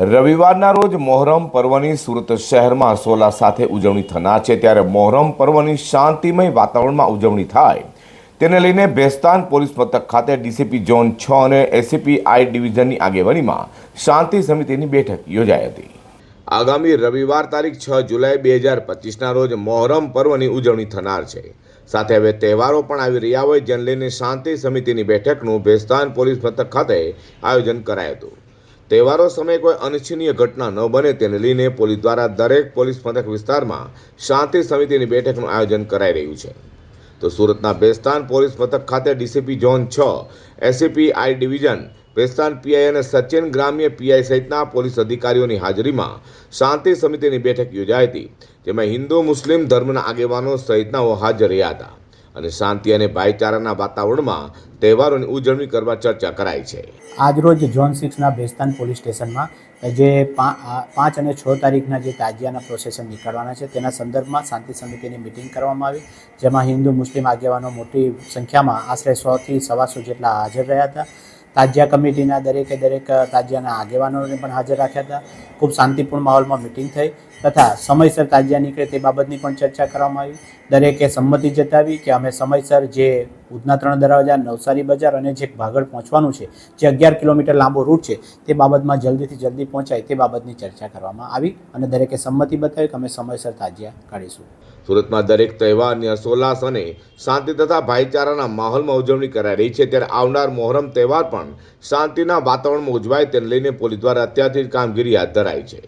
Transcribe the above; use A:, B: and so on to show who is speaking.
A: રવિવારના રોજ મોહરમ પર્વની સુરત શહેરમાં સોલા સાથે ઉજવણી થનાર છે. ત્યારે મોહરમ પર્વની શાંતિમય વાતાવરણમાં ઉજવણી થાય. તેને લઈને બેસ્તાન પોલીસ મથક ખાતે ડીસીપી ઝોન છ અને એસીપી આઈ ડિવિઝનની આગેવાનીમાં શાંતિ સમિતિની બેઠક યોજાઈ હતી. આગામી રવિવાર તારીખ છ જુલાઈ બે હજાર પચીસના રોજ મોહરમ પર્વની ઉજવણી થનાર છે. સાથે હવે તહેવારો પણ આવી રહ્યા હોય, જેને લઈને શાંતિ સમિતિની બેઠકનું ભેસ્તાન પોલીસ મથક ખાતે આયોજન કરાયું હતું. તહેવારો સમયે કોઈ અનિચ્છનીય ઘટના ન બને તેને લઈને પોલીસ દ્વારા દરેક પોલીસ મથક વિસ્તારમાં શાંતિ સમિતિની બેઠકનું આયોજન કરાઈ રહ્યું છે. તો સુરતના બેસ્તાન પોલીસ મથક ખાતે ડીસીપી ઝોન છ ACP I division Bhestan PI અને સચિન ગ્રામ્ય પીઆઈ સહિતના પોલીસ અધિકારીઓની હાજરીમાં શાંતિ સમિતિની બેઠક યોજાઈ હતી, જેમાં હિન્દુ મુસ્લિમ ધર્મના આગેવાનો સહિતનાઓ હાજર રહ્યા હતા. અને શાંતિ અને ભાઈચારાના વાતાવરણમાં તહેવારોની ઉજવણી કરવા ચર્ચા કરાઈ છે.
B: આજરોજ ઝોન સિક્સના ભેસ્તાન પોલીસ સ્ટેશનમાં, જે પાંચ અને છ તારીખના જે તાજિયાના પ્રોસેસન નીકળવાના છે, તેના સંદર્ભમાં શાંતિ સમિતિની મિટિંગ કરવામાં આવી, જેમાં હિન્દુ, મુસ્લિમ આગેવાનો મોટી સંખ્યામાં આશરે સોથી સવાસો જેટલા હાજર રહ્યા હતા. તાજિયા કમિટીના દરેકે દરેક તાજિયાના આગેવાનોને પણ હાજર રાખ્યા હતા. ખૂબ શાંતિપૂર્ણ માહોલમાં મિટિંગ થઈ તથા સમયસર તાજિયા નીકળે તે બાબતની પણ ચર્ચા કરવામાં આવી. દરેકે સંમતિ જતાવી કે અમે સમયસર જે ઉધના ત્રણ દરવાજા, નવસારી બજાર અને જે ભાગળ પહોંચવાનું છે, જે અગિયાર કિલોમીટર લાંબો રૂટ છે, તે બાબતમાં જલ્દીથી જલ્દી પહોંચાય તે બાબતની ચર્ચા કરવામાં આવી અને દરેકે સંમતિ બતાવી કે અમે સમયસર તાજિયા કાઢીશું.
A: સુરતમાં દરેક તહેવારની હર્ષોલ્લાસ અને શાંતિ તથા ભાઈચારાના માહોલમાં ઉજવણી કરાઈ રહી છે, ત્યારે આવનાર મોહરમ તહેવાર પણ શાંતિના વાતાવરણમાં ઉજવાય તેને લઈને પોલીસ દ્વારા અત્યારથી કામગીરી હાથ ધરાઈ છે.